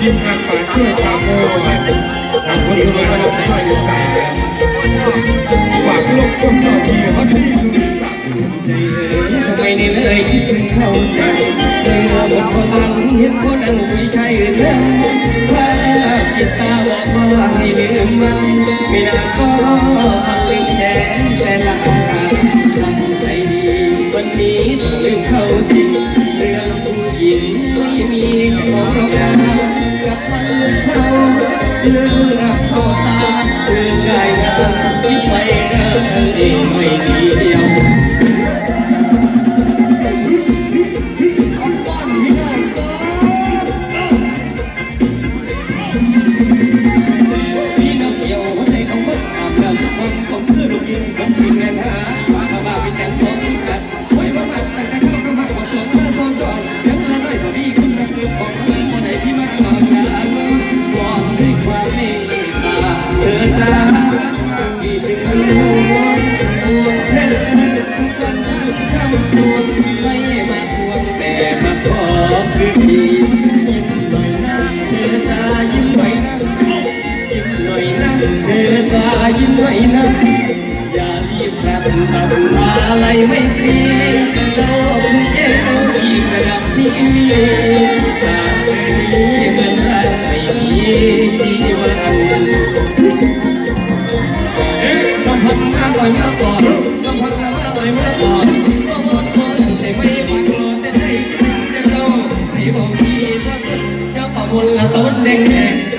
ทีมงานป่าช่วยปราโมททางคนที่มารับช่วยสายฝากโลกส้มต่อที่ฮอตที่สุริศักดิ์ใจเอ๋ยทำไมนี่เลยคิดถึงเข้าใจเมื่อหมดความหวังเห็นคนอันคุยใช่เรื่องถ้าคิดตาบอกว่าให้ลืมมันไม่นานก็พังลืมแขนแต่ละทำใจดีวันนี้ต้องลืมเข้าจริงเรื่องผู้หญิงไม่มีของเรา กั จึงรู้ห่วงเธอทุกวันช้ำส่วนไม่มาทวงแต่มาขอคืนดียิ้มหน่อยนะเธอจ้ายิ้มหน่อยนะยิ้มหน่อยนะเธอยิ้มหน่อยนะอย่ารีบรับทำอะไรไม่ตรีเราคือแก้วอีกระดับที่มีจาเธอ มนละต้นแดง